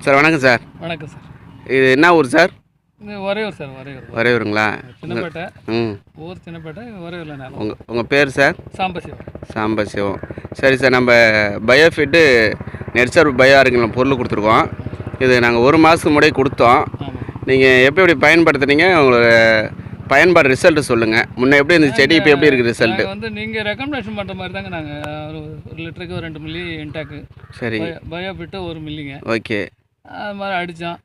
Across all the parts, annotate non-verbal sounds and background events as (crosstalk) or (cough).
Sir வணக்கம் sir. வணக்கம் sir. இது என்ன ஊர் சார்? ஒரையூர் சார் ஒரையூர் வரையூருங்களா? சின்னப்பேட்டை. ம். ஊர் சின்னப்பேட்டை ஒரையூரில் உங்கள் உங்கள் பேர் சார்? சாம்பசிவம். சாம்பசிவம். சரி சார் நம்ம பயோஃபிட்டு நெட்சர் பயோ ஆரோக்கியம் பொருள் கொடுத்துருக்கோம். இது நாங்கள் ஒரு மாதத்துக்கு முன்னாடி கொடுத்தோம். நீங்கள் எப்படி எப்படி பயன்படுத்துனீங்க? உங்களோட பயன்பாடு ரிசல்ட்டு சொல்லுங்கள் முன்ன எப்படி இந்த செடி இப்போ எப்படி இருக்குது ரிசல்ட்டு வந்து நீங்கள் ரெக்கமெண்டேஷன் பண்ணுற மாதிரி தாங்க நாங்கள் ஒரு ஒரு லிட்டருக்கு ஒரு ரெண்டு மில்லி இன்டாக்கு சரி. பயோ பிட்டு ஒரு மில்லிங்க ஓகே. அது மாதிரி அடித்தோம்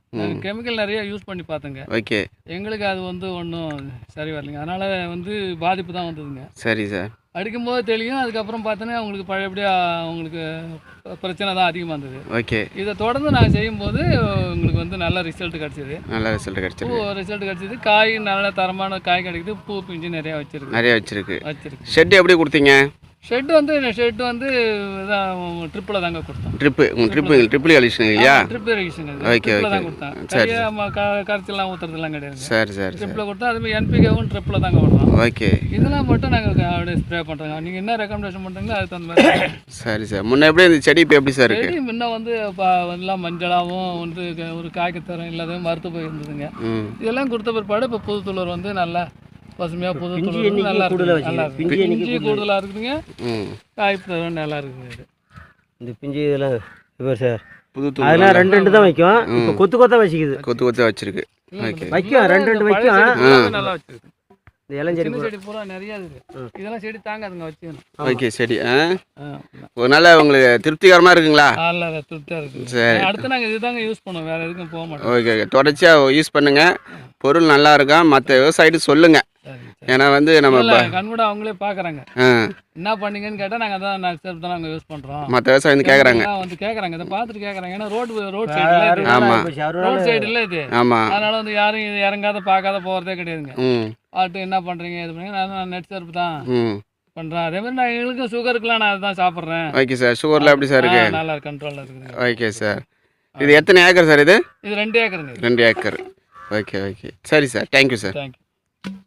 கெமிக்கல் நிறைய யூஸ் பண்ணி பார்த்தேங்க. ஓகே. எங்களுக்கு அது வந்து ஒன்றும் சரி வரலைங்க. அதனால் வந்து பாதிப்பு தான் வந்ததுங்க. சரி சார். அடிக்கும்போது தெளியும் அதுக்கப்புறம் பார்த்தோன்னா உங்களுக்கு பழையபடியாக உங்களுக்கு பிரச்சனை தான் அதிகமாக இருந்தது. ஓகே. இதை தொடர்ந்து நாங்கள் செய்யும்போது உங்களுக்கு வந்து நல்ல ரிசல்ட் கிடச்சிது. நல்ல ரிசல்ட் பூ கிடச்சிருக்கு ரிசல்ட் கிடச்சிது. காய் நல்ல தரமான காய் கிடைக்குது. பூ பிஞ்சு நிறையா வச்சிருக்கு. நிறைய வச்சுருக்கு. வச்சிருக்கு. ஷெட் எப்படி கொடுத்தீங்க? ஷெட் வந்து ஷெட் வந்து ட்ரிப்பில் தாங்க கொடுத்தோம். ட்ரிப்பு உங்கள் ட்ரிப்பு ட்ரிப்பிள் கழிச்சுங்க இல்லையா? ட்ரிப் இரிகேஷன் ஓகே, ட்ரிப்பில் ஓகே. சரி, சரியாக கரைச்சலாம் ஊற்றுறதுலாம் கிடையாது. சரி சரி ட்ரிப்பில் கொடுத்தா அதுமாதிரி என்பிகேவும் ட்ரிப்பில் தாங்க விடுறோம். ஓகே இதெல்லாம் மட்டும் நாங்கள் அப்படியே ஸ்ப்ரே பண்ணுறோங்க நீங்கள் என்ன ரெக்கமெண்டேஷன் பண்ணுறீங்களோ அதுக்கு தகுந்த மாதிரி (coughs) சரி சார். முன்ன எப்படி இந்த செடி இப்போ எப்படி சார் இருக்குது முன்ன வந்து எல்லாம் மஞ்சளாகவும் வந்து ஒரு காய்க்கத்தரம் இல்லாத மறுத்து போய் இருந்ததுங்க ம். இதெல்லாம் கொடுத்த பிற்பாடு இப்போ புது வந்து நல்லா பசுமையாக புது துளர் நல்லா இருக்கு நல்லா இருக்கு. பிஞ்சு கூடுதலாக இருக்குதுங்க. ம். காய்ப்பு நல்லா இருக்குது இது. இந்த பிஞ்சு இதெல்லாம் இப்போ சார். புது அதெல்லாம் ரெண்டு ரெண்டு தான் வைக்கும். இப்போ கொத்து கொத்தா வச்சுக்குது. கொத்து கொத்து வச்சிருக்கு. ஓகே. வைக்கும் ரெண்டு ரெண்டு வைக்கும். செடி நல்லா வச்சிருக்கு. இந்த இளஞ்செடி செடி பூரா நிறைய இருக்குது. இதெல்லாம் செடி தாங்காதுங்க வச்சுக்கணும். ஓகே சரி ஆ? ஆ, ஒரு நாள் உங்களுக்கு திருப்திகரமாக இருக்குங்களா? நல்லா திருப்தியாக இருக்குது சரி. அடுத்து நாங்கள் இதுதாங்க யூஸ் பண்ணுவோம். வேறு எதுக்கும் போக மாட்டோம். Okay okay. தொடர்ச்சியாக யூஸ் பண்ணுங்கள் பொருள் நல்லா இருக்கும் மற்ற விவசாயிட்டு சொல்லுங்கள் ஏன்னா வந்து நம்ம கண்கூட அவங்களே பார்க்குறாங்க ஆ. என்ன பண்ணீங்கன்னு கேட்டால் நாங்கள் தான் நான் தான் நாங்கள் யூஸ் பண்ணுறோம் மற்ற விவசாயி வந்து கேட்குறாங்க வந்து கேட்குறாங்க இதை பார்த்துட்டு கேட்குறாங்க ஏன்னா ரோடு ரோட் சைடு ஆமா. ரோட் சைடு இல்லை இது. ஆமாம் அதனால வந்து யாரும் இது இறங்காத பார்க்காத போகிறதே கிடையாதுங்க. ம். ஆட்டு என்ன பண்ணுறீங்க இது பண்ணீங்க நான் நெட் சர்ப்பு தான் ம். பண்ணுறேன் அதே மாதிரி நான் எங்களுக்கும் சுகருக்குலாம் நான் அதுதான் சாப்பிட்றேன். ஓகே சார் சுகரில் எப்படி சார் இருக்கு? நல்லா கண்ட்ரோலில் இருக்குதுங்க. ஓகே சார் இது எத்தனை ஏக்கர் சார் இது? இது ரெண்டு ஏக்கருங்க ரெண்டு ஏக்கர் ஓகே ஓகே சரி sir thank you sir thank you